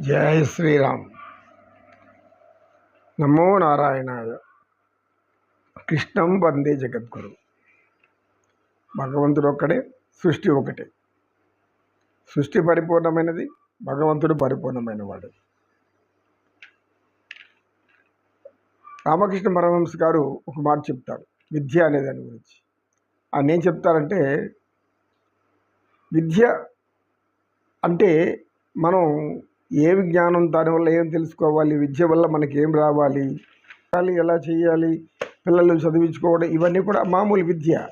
జయ శ్రీరామ్. నమో నారాయణాయ. కృష్ణం వందే జగద్గురు. భగవంతుడు ఒక్కడే సృష్టి ఒకటే. సృష్టి పరిపూర్ణమైనది భగవంతుడు పరిపూర్ణమైన వాడు రామకృష్ణ పరమహంస గారు ఒక మాట చెప్తారు విద్య అనే దాని గురించి. ఆయన ఏం చెప్తారంటే విద్య అంటే మనం ఏమి జ్ఞానం దానివల్ల ఏం తెలుసుకోవాలి? విద్య వల్ల మనకి ఏం రావాలి ఎలా చేయాలి? పిల్లలు చదివించుకోవడం ఇవన్నీ కూడా మామూలు విద్య.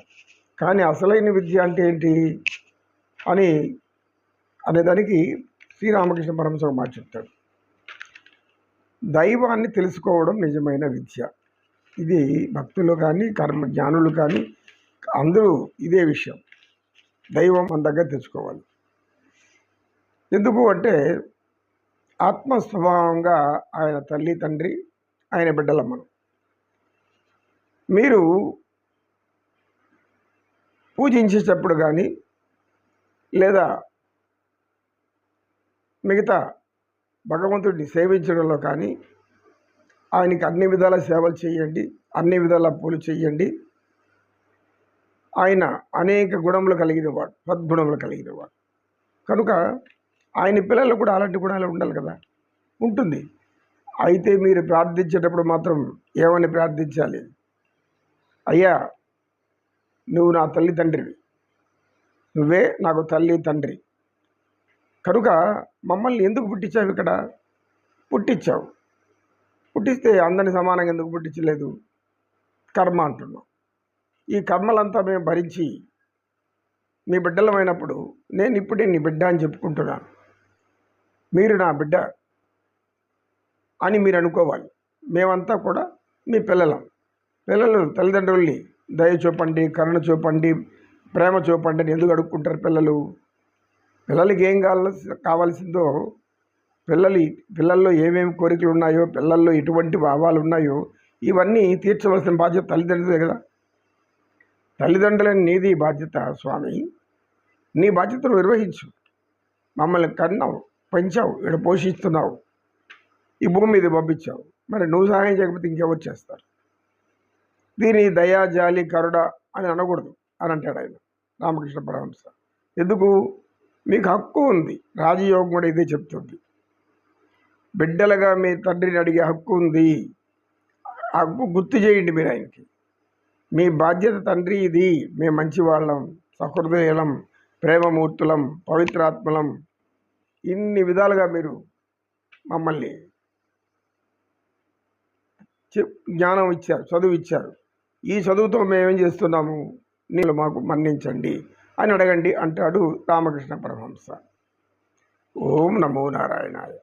కానీ అసలైన విద్య అంటే ఏంటి? అని అనేదానికి శ్రీరామకృష్ణ పరమశ ఒక మాట చెప్తాడు. దైవాన్ని తెలుసుకోవడం నిజమైన విద్య. ఇది భక్తులు కానీ కర్మ జ్ఞానులు కానీ అందరూ ఇదే విషయం. దైవం మన దగ్గర తెచ్చుకోవాలి ఎందుకు అంటే ఆత్మ స్వభావంగా ఆయన తల్లి తండ్రి ఆయన బిడ్డల మనం మీరు పూజించేటప్పుడు కానీ లేదా మిగతా భగవంతుడిని సేవించడంలో కానీ ఆయనకి అన్ని విధాల సేవలు చేయండి అన్ని విధాల పూలు చేయండి. ఆయన అనేక గుణములు కలిగినవాడు సద్గుణములు కలిగినవాడు. కనుక ఆయన పిల్లలు కూడా అలాంటి గుణాలు ఉండాలి కదా. ఉంటుంది. అయితే మీరు ప్రార్థించేటప్పుడు మాత్రం ఏమని ప్రార్థించాలి? అయ్యా నువ్వు నా తల్లి తండ్రివి. నువ్వే నాకు తల్లి తండ్రి. కనుక మమ్మల్ని ఎందుకు పుట్టించావు ఇక్కడ? పుట్టించావు. పుట్టిస్తే అందరిని సమానంగా ఎందుకు పుట్టించలేదు? కర్మ అంటున్నాం. ఈ కర్మలంతా మేము భరించి మీ బిడ్డలమైనప్పుడు నేను ఇప్పుడే నీ బిడ్డ అని చెప్పుకుంటున్నాను. మీరు నా బిడ్డ అని మీరు అనుకోవాలి. మేమంతా కూడా మీ పిల్లలం. పిల్లలు తల్లిదండ్రుల్ని దయ చూపండి కరుణ చూపండి ప్రేమ చూపండి అని ఎందుకు అడుక్కుంటారు పిల్లలు? పిల్లలకి ఏం కావాల్సి కావాల్సిందో పిల్లలు పిల్లల్లో ఏమేమి కోరికలు ఉన్నాయో పిల్లల్లో ఎటువంటి భావాలు ఉన్నాయో ఇవన్నీ తీర్చవలసిన బాధ్యత తల్లిదండ్రులే కదా. తల్లిదండ్రులని నీది బాధ్యత స్వామి. నీ బాధ్యతను నిర్వహించు. మమ్మల్ని కన్నావు. పెంచావు ఇక్కడ పోషిస్తున్నావు. ఈ భూమి మీద పంపించావు. మరి నువ్వు సహాయం చేయకపోతే ఇంకెవరు చేస్తారు? దీని దయా జాలి కరుడ అని అనకూడదు అని అంటాడు ఆయన రామకృష్ణ పరమహంస. ఎందుకు? మీకు హక్కు ఉంది. రాజయోగం కూడా ఇదే చెప్తుంది. బిడ్డలుగా మీ తండ్రిని అడిగే హక్కు ఉంది. ఆ హక్కు గుర్తు చేయండి మీరు ఆయనకి. మీ బాధ్యత తండ్రి ఇది. మేము మంచివాళ్ళం సహృదయలం ప్రేమమూర్తులం పవిత్రాత్మలం ఇన్ని విధాలుగా మీరు మమ్మల్ని చె- జ్ఞానం ఇచ్చారు చదువు ఇచ్చారు. ఈ చదువుతో మేమేం చేస్తున్నాము? నీళ్ళు మాకు మన్నించండి అని అడగండి అంటాడు రామకృష్ణ పరమహంస. ఓం నమో నారాయణాయ.